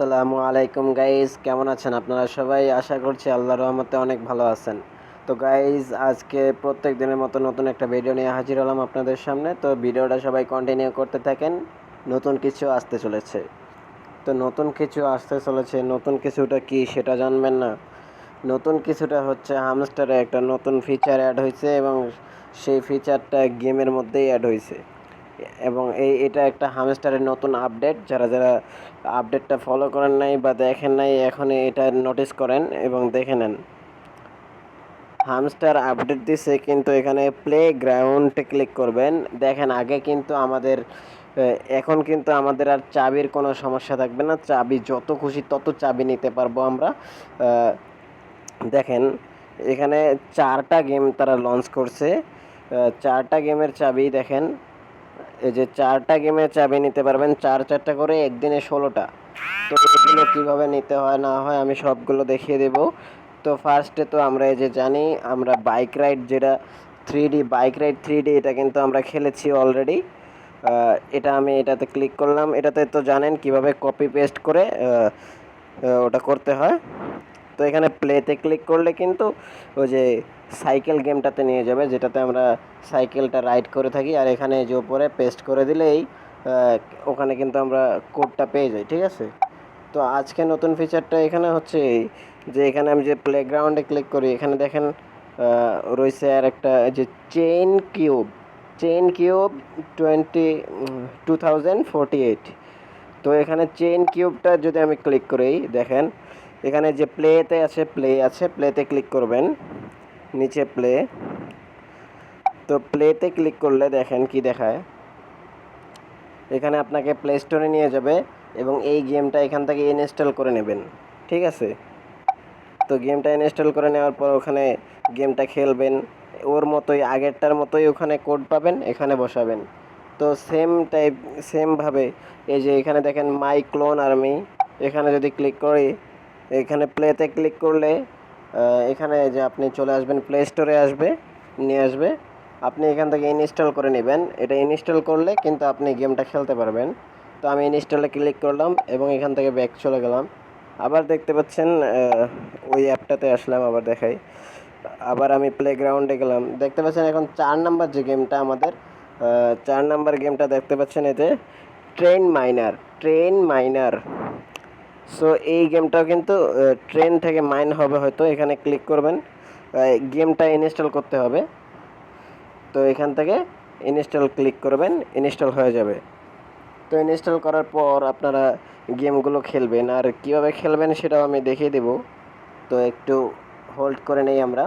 আসসালামু আলাইকুম গাইজ কেমন আছেন আপনারা সবাই? আশা করছি আল্লাহ রহমতে অনেক ভালো আছেন। তো গাইজ আজকে প্রত্যেক দিনের মতো নতুন একটা ভিডিও নিয়ে হাজির হলাম আপনাদের সামনে। তো ভিডিওটা সবাই কন্টিনিউ করতে থাকেন। নতুন কিছু আসতে চলেছে। তো, নতুন কিছু আসতে চলেছে। নতুন কিছুটা কি সেটা জানবেন না। নতুন কিছুটা হচ্ছে হামস্টারে একটা নতুন ফিচার অ্যাড হয়েছে এবং সেই ফিচারটা গেমের মধ্যেই অ্যাড হয়েছে এবং এই, এটা একটা হামস্টারের নতুন আপডেট যারা যারা আপডেটটা ফলো করেন নাই বা দেখেন নাই এখন এটা নোটিস করেন এবং দেখে নেন। হামস্টার আপডেট দিছে, কিন্তু এখানে প্লে গ্রাউন্ডে ক্লিক করবেন। দেখেন, আগে কিন্তু আমাদের এখন কিন্তু আমাদের আর চাবির কোনো সমস্যা থাকবে না। চাবি যত খুশি তত চাবি নিতে পারব আমরা। দেখেন, এখানে চারটা গেম তারা লঞ্চ করছে। চারটা গেমের চাবি দেখেন এই যে চারটা গেমের চাবি নিতে পারবেন, চার চারটা করে একদিনে ষোলোটা। তো এগুলো কীভাবে নিতে হয়, না হয় আমি সবগুলো দেখিয়ে দেব। তো ফার্স্টে তো আমরা এই যে জানি, আমরা বাইক রাইড যেটা three D bike ride three D এটা কিন্তু আমরা খেলেছি অলরেডি এটা আমি এটাতে ক্লিক করলাম। এটাতে তো জানেন কীভাবে কপি পেস্ট করে ওটা করতে হয়। তো এখানে প্লেতে ক্লিক করলে কিন্তু ওই যে সাইকেল গেমটাতে নিয়ে যাবে, যেটাতে আমরা সাইকেলটা রাইড করে থাকি আর এখানে যে উপরে পেস্ট করে দিলেই ওখানে কিন্তু আমরা কোডটা পেয়ে যাই, ঠিক আছে? তো আজকে নতুন ফিচারটা এখানে হচ্ছে এই যে এখানে আমি যে প্লেগ্রাউন্ডে ক্লিক করি, এখানে দেখেন রয়েছে আর একটা যে chain cube chain cube twenty two thousand forty eight তো এখানে চেইন কিউবটা যদি আমি ক্লিক করি, দেখেন, এখানে যে প্লেতে আছে প্লে আছে প্লেতে ক্লিক করবেন। নিচে প্লে তো প্লেতে ক্লিক করলে দেখেন কি দেখায়। এখানে আপনাকে প্লে স্টোরে নিয়ে যাবে এবং এই গেমটা এখান থেকে ইনস্টল করে নেবেন। ঠিক আছে? তো গেমটা ইনস্টল করে নেওয়ার পর ওখানে গেমটা খেলবেন। ওর মতোই, আগেরটার মতোই ওখানে কোড পাবেন, এখানে বসাবেন। তো সেম টাইপ সেমভাবে এই যে এখানে দেখেন মাই ক্লোন আর্মি এখানে যদি ক্লিক করি, এখানে প্লেতে ক্লিক করলে এখানে যে আপনি চলে আসবেন প্লে স্টোরে আসবে, নিয়ে আসবে। আপনি এখান থেকে ইনস্টল করে নেবেন। এটা ইনস্টল করলে কিন্তু আপনি গেমটা খেলতে পারবেন। তো আমি ইনস্টলে ক্লিক করলাম এবং এখান থেকে ব্যাক চলে গেলাম। আবার দেখতে পাচ্ছেন ওই অ্যাপটাতে আসলাম, আবার দেখাই। আবার আমি প্লেগ্রাউন্ডে গেলাম। দেখতে পাচ্ছেন এখন চার নাম্বার যে গেমটা আমাদের চার নাম্বার গেমটা দেখতে পাচ্ছেন এতে train miner train miner so এই গেমটাও কিন্তু ট্রেন থেকে মাইন হবে হয়তো, এখানে ক্লিক করবেন। গেমটা ইনস্টল করতে হবে। তো এখান থেকে ইনস্টল ক্লিক করবেন ইনস্টল হয়ে যাবে। তো ইনস্টল করার পর আপনারা গেমগুলো খেলবেন। আর কীভাবে খেলবেন সেটাও আমি দেখিয়ে দেব। তো একটু হোল্ড করে নেই আমরা।